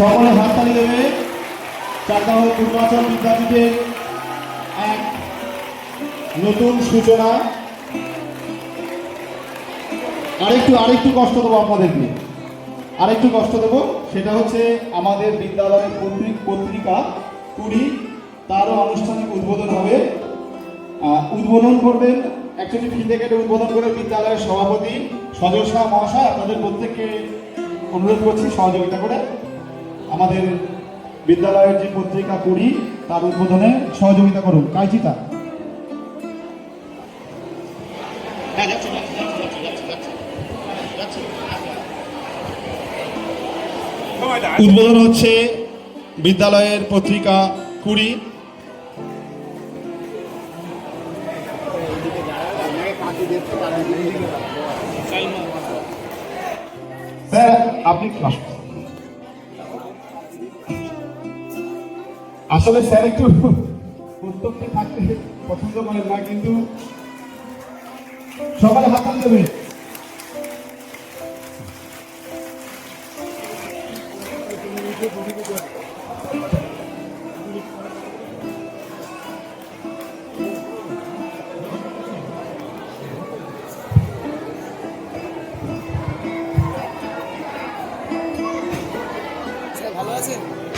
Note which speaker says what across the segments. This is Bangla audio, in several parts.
Speaker 1: সকলে হাততালি দেবে। চারদাহ পূর্বাচল বিদ্যাপীঠের এক নতুন সূচনা। আরেকটু আরেকটু কষ্ট দেবো আপনাদেরকে। আরেকটু কষ্ট দেবো, সেটা হচ্ছে আমাদের বিদ্যালয়ের পত্রিক- পত্রিকা কুড়ি, তারও আনুষ্ঠানিক উদ্বোধন হবে। উদ্বোধন করবেন অ্যাকচুয়ালি ফিতে কেটে উদ্বোধন করে বিদ্যালয়ের সভাপতি সজল শাহ মহাশয়। আপনাদের প্রত্যেককে অনুরোধ করছি সহযোগিতা করে। আমাদের বিদ্যালয়ের যে পত্রিকা কুড়ি তার উদ্বোধনে সহযোগিতা করুন। কাইচিতা। উদ্বোধন হচ্ছে বিদ্যালয়ের পত্রিকা কুড়ি। স্যার, আপনি। আসলে স্যার একটু উদ্যোগটা থাকতে পছন্দ করেন না কিন্তু সকালে হাত দেবে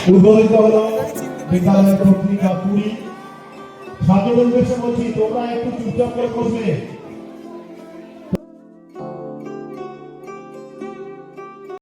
Speaker 1: উদ্বোধিত হলো। বিদ্যালয়ের পত্রিকা পুরী। উদ্দেশ্যে বলছি তোমরা একটু চুপচাপ করে বসবে।